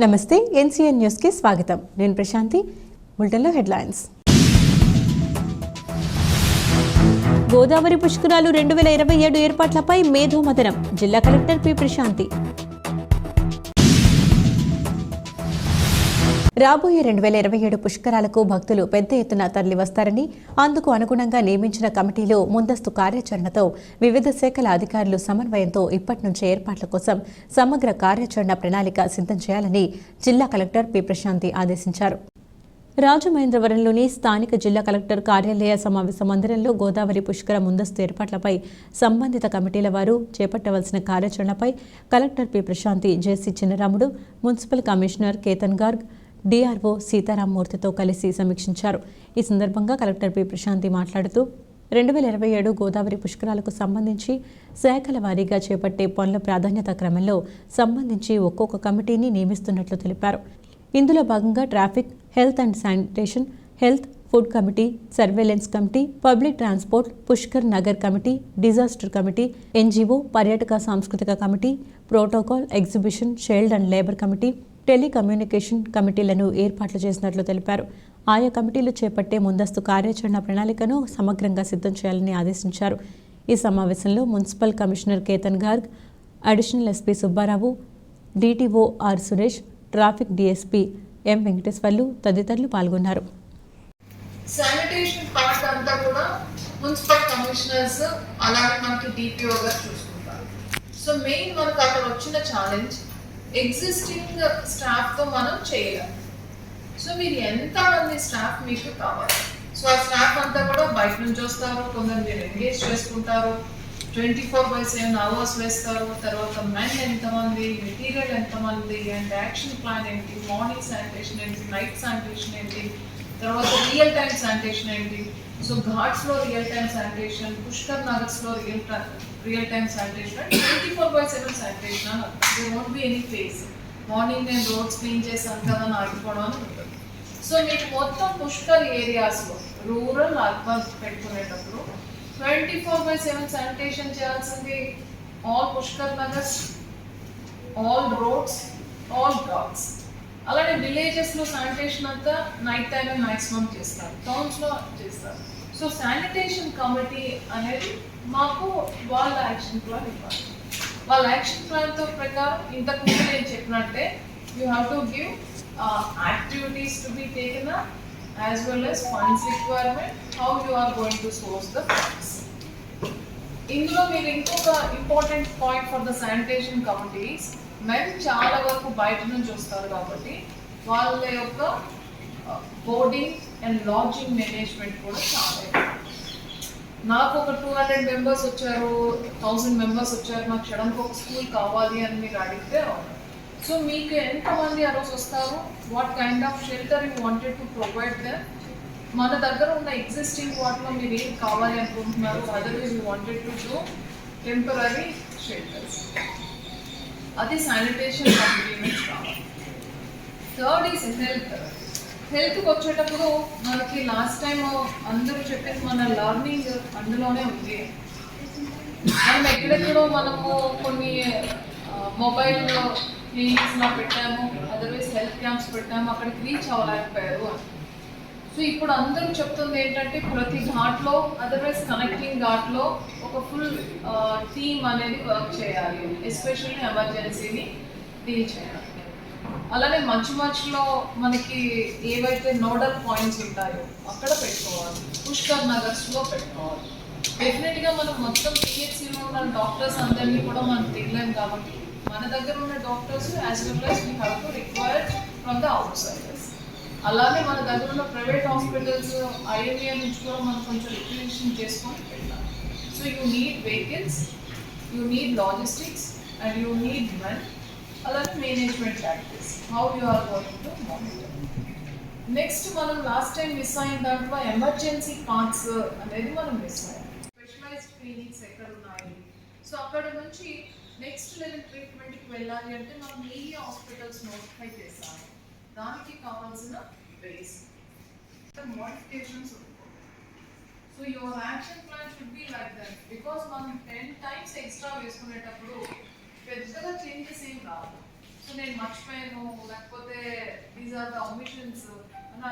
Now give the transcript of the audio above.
నమస్తే ఎన్సీఎన్ న్యూస్కి స్వాగతం. నేను ప్రశాంతి. బులెటిన్లో హెడ్లైన్స్. గోదావరి పుష్కరాలు రెండు వేల ఇరవై ఏడు ఏర్పాట్లపై మేధోమథనం. జిల్లా కలెక్టర్ పి. ప్రశాంతి. రాబోయే రెండు వేల ఇరవై ఏడు పుష్కరాలకు భక్తులు పెద్ద ఎత్తున తరలివస్తారని అందుకు అనుగుణంగా నియమించిన కమిటీలో ముందస్తు కార్యాచరణతో వివిధ శాఖల అధికారులు సమన్వయంతో ఇప్పటి నుంచే ఏర్పాట్ల కోసం సమగ్ర కార్యాచరణ ప్రణాళిక సిద్ధం చేయాలని జిల్లా కలెక్టర్ పి. ప్రశాంతి ఆదేశించారు. రాజమహేంద్రవరంలోని స్థానిక జిల్లా కలెక్టర్ కార్యాలయ సమావేశ మందిరంలో గోదావరి పుష్కర ముందస్తు ఏర్పాట్లపై సంబంధిత కమిటీల వారు చేపట్టవలసిన కార్యాచరణపై collector P. Prashanti JC Chinnaramudu municipal commissioner Ketan Garg DRO సీతారామూర్తితో కలిసి సమీక్షించారు. ఈ సందర్భంగా కలెక్టర్ పి. ప్రశాంతి మాట్లాడుతూ రెండు వేల ఇరవై ఏడు గోదావరి పుష్కరాలకు సంబంధించి శాఖల వారీగా చేపట్టే పనుల ప్రాధాన్యత క్రమంలో సంబంధించి ఒక్కొక్క కమిటీని నియమిస్తున్నట్లు తెలిపారు. ఇందులో భాగంగా traffic health and sanitation health food committee surveillance committee public transport Pushkar Nagar committee disaster committee NGO పర్యాటక సాంస్కృతిక committee protocol exhibition shield and labour committee telecommunication కమిటీలను ఏర్పాట్లు చేసినట్లు తెలిపారు. ఆయా కమిటీలు చేపట్టే ముందస్తు కార్యాచరణ ప్రణాళికను సమగ్రంగా సిద్ధం చేయాలని ఆదేశించారు. ఈ సమావేశంలో municipal commissioner Ketan Garg additional SP Subbarao DTO R Suresh traffic DSP M Venkateswarlu తదితరులు పాల్గొన్నారు. శానిటేషన్ పార్ట్ అంతా కూడా మున్సిపల్ కమిషనర్స్ అలాగే మనకి డిపిఓ గారు చూసుకుంటారు. సో మెయిన్ మనకు అక్కడ వచ్చిన ఛాలెంజ్ ఎగ్జిస్టింగ్ స్టాఫ్తో మనం చేయలేం. సో మీరు ఎంతమంది స్టాఫ్ మీకు కావాలి. సో ఆ స్టాఫ్ అంతా కూడా బయట నుంచి వస్తారు కొందరు మీరు ఎంగేజ్ చేసుకుంటారు. Twenty four by seven hours వేస్తారు తర్వాత మెన్ ఎంతమంది మెటీరియల్ ఎంతమంది అండ్ యాక్షన్ ప్లాన్ ఏంటి మార్నింగ్ శానిటేషన్ ఏంటి నైట్ శానిటేషన్ ఏంటి తర్వాత రియల్ టైం శానిటేషన్ ఏంటి? సో ఘాట్స్లో real time sanitation Pushkar నగర్స్లో real real time sanitation twenty four by seven sanitation అని they won't be any face morning నేను రోడ్స్ క్లీన్ చేశాను కదా అని ఆగిపోవడం అని ఉంటుంది. సో మీకు మొత్తం పుష్కర్ ఏరియాస్లో రూరల్ అర్బన్ పెట్టుకునేటప్పుడు twenty four by seven sanitation చేయాల్సింది all Pushkar Nagars all roads all dogs అలానే విలేజెస్లో శానిటేషన్ అంతా నైట్ టైం మ్యాక్సిమం చేస్తారు. టౌన్స్లో చేస్తారు. సో శానిటేషన్ కమిటీ అనేది మాకు వాళ్ళ యాక్షన్ ప్లాన్ ఇవ్వాలి. వాళ్ళ యాక్షన్ ప్లాన్తో ప్రకారం ఇంతకు ముందు నేను చెప్పినట్టే you have to give activities to be taken as well as funds requirement how you are going to source the funds ఇందులో మీరు ఇంకొక important point for the sanitation committees men చాలా వరకు బయట నుంచి వస్తారు కాబట్టి వాళ్ళ యొక్క బోర్డింగ్ అండ్ లాడ్జింగ్ మేనేజ్మెంట్ కూడా చాలా నాకు ఒక టూ హండ్రెడ్ మెంబర్స్ వచ్చారు థౌసండ్ మెంబర్స్ వచ్చారు నాకు క్షణంకి ఒక స్కూల్ కావాలి అని మీరు అడిగితే సో మీకు ఎంతమంది ఆ రోజు వస్తారు? What kind of shelter you wanted to provide them మన దగ్గర ఉన్న ఎగ్జిస్టింగ్ వాటిలో మీరు ఏం కావాలి అనుకుంటున్నారు? Otherwise you wanted to do temporary shelters అది శానిటేషన్ కంప్లీమెంట్స్ కావాలి థర్డ్ ఈస్ హెల్త్ హెల్త్కి వచ్చేటప్పుడు మనకి లాస్ట్ టైం అందరూ చెప్పేసి మన లర్నింగ్ అందులోనే ఉంది. మనం ఎక్కడెక్కడో మనము కొన్ని మొబైల్ క్లినిక్స్ పెట్టాము అదర్వైజ్ హెల్త్ క్యాంప్స్ పెట్టాము అక్కడికి రీచ్ అవ్వలేకపోయారు అని. సో ఇప్పుడు అందరూ చెప్తుంది ఏంటంటే ప్రతి ఘాట్లో అదర్వైజ్ కనెక్టింగ్ ఘాట్లో ఒక ఫుల్ టీమ్ అనేది వర్క్ చేయాలి. ఎస్పెషల్లీ ఎమర్జెన్సీని డీల్ చేయాలి. అలానే మంచు మధ్యలో మనకి ఏవైతే నోడల్ పాయింట్స్ ఉంటాయో అక్కడ పెట్టుకోవాలి. పుష్కర్ నగర్స్లో పెట్టుకోవాలి. డెఫినెట్గా మనం మొత్తం పిహెచ్సిలో ఉన్న డాక్టర్స్ అందరినీ కూడా మనం తినలేం కాబట్టి మన దగ్గర ఉన్న doctors as well as we have to require from the outside అలాగే మన దగ్గర ఉన్న ప్రైవేట్ హాస్పిటల్స్ ఐఎంఏ నుంచి కూడా మనం కొంచెం రిక్రియేషన్ చేసుకొని వెళ్ళాలి so you need vehicles you need logistics and you need men అలాగే management practice how you are going to monitor next మనం లాస్ట్ టైం మిస్ అయిన దాంట్లో ఎమర్జెన్సీ పార్ట్స్ అనేది మనం మిస్ అయ్యాం. స్పెషలైజ్డ్ క్లినిక్స్ ఎక్కడ ఉన్నాయి? సో అక్కడ నుంచి నెక్స్ట్ లెవెల్ ట్రీట్మెంట్కి వెళ్ళాలి అంటే మనం మీడియా హాస్పిటల్స్ నోటిఫై చేసాము దానికి కావాల్సిన base modifications so your action plan should be like that because మనం టెన్ టైమ్స్ ఎక్స్ట్రా వేసుకునేటప్పుడు పెద్దగా చేంజెస్ ఏం రావు. సో నేను మర్చిపోయాను. లేకపోతే దీస్ ఆర్ ద ఒమిషన్స్